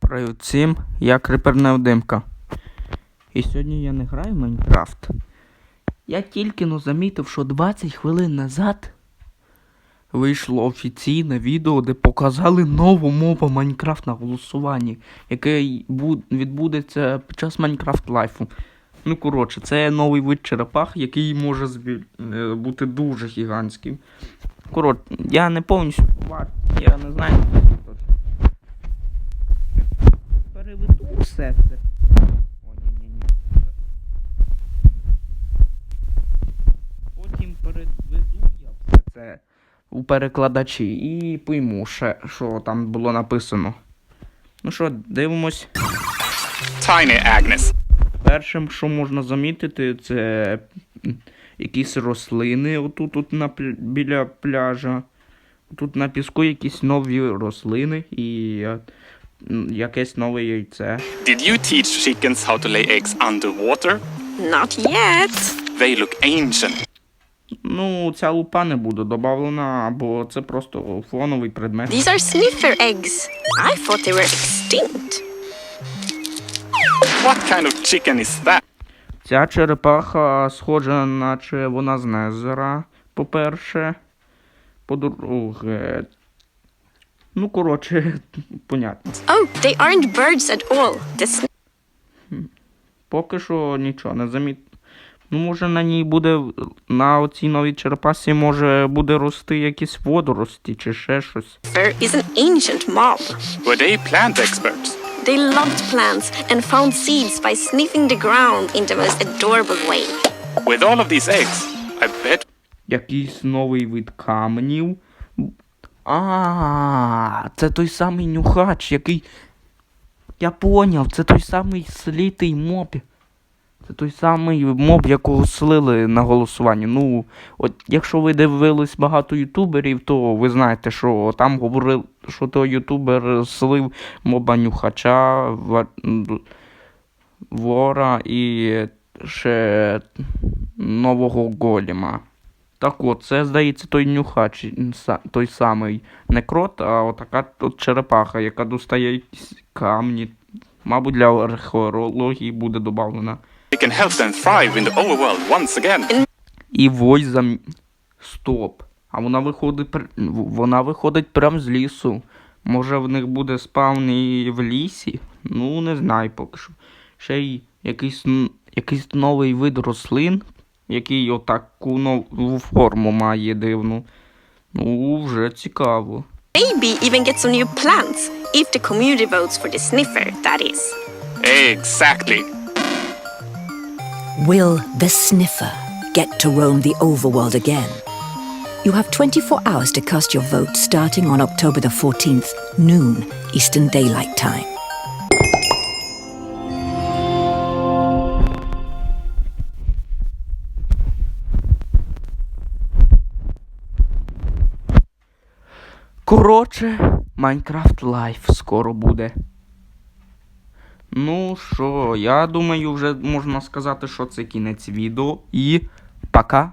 Привіт всім, я Крипер Невдимка. І сьогодні я не граю в Майнкрафт. Я тільки но замітив, що 20 хвилин назад вийшло офіційне відео, де показали нову мову Майнкрафт на голосуванні, яке відбудеться під час Майнкрафт лайфу. Ну, коротше, це новий вид черепах, який може е, бути дуже гігантським. Коротше, я не повністю бачу, я не знаю. Переведу все це. О, ні-ні-ні. Потім переведу я все це у перекладачі і пойму ще, що там було написано. Ну що, дивимось. Tiny Agnes. Першим, що можна замітити, це якісь рослини отут от на біля пляжа. Тут на піску якісь нові рослини і е, якесь нове яйце. Did you teach chickens how to lay eggs underwater? Not yet. They look ancient. Ну, ця лупа не буде додавлена, бо це просто фоновий предмет. These are sniffer eggs. I thought they were extinct. What kind of chicken is that? Ця черепаха схожа, наче вона з Незера, по-перше. По-друге. Ну, коротше, понятно. Oh, they aren't birds at all. The sn- Поки що нічого не заміт. Ну, може, на ній буде. На оцій новій черепасі може буде рости якісь водорості чи ще щось. sniffer is an ancient mob. Were they plant experts? They loved plants and found seeds by sniffing the ground in the most adorable way. With all of these eggs, I bet Якийсь новий вид каменів. А, це той самий нюхач, який. Я поняв, це той самий слітий моб. Це той самий моб, якого слили на голосуванні. Ну, от якщо ви дивились багато ютуберів, то ви знаєте, що там говорили, що той ютубер слив моба нюхача, вора і ще нового голіма. Так от, це, здається, той нюхач, той самий не крот, а отака от черепаха, яка достає якісь камні. Мабуть, для археології буде додавлена. І вой зам... Стоп. А вона виходить пр- вона виходить прямо з лісу. Може в них буде спавн і в лісі? Ну, не знаю поки що. Ще й якийсь, н- якийсь новий вид рослин, який отаку нову форму має дивну. Ну, вже цікаво. Maybe even get some new plants if the community votes for the sniffer, that is. Exactly. Will the Sniffer get to roam the overworld again? You have 24 hours to cast your vote starting on October the 14th, noon, Eastern Daylight Time. Коротше, Майнкрафт Лайф скоро буде. Ну що, я думаю, вже можна сказати, що це кінець відео. І пока.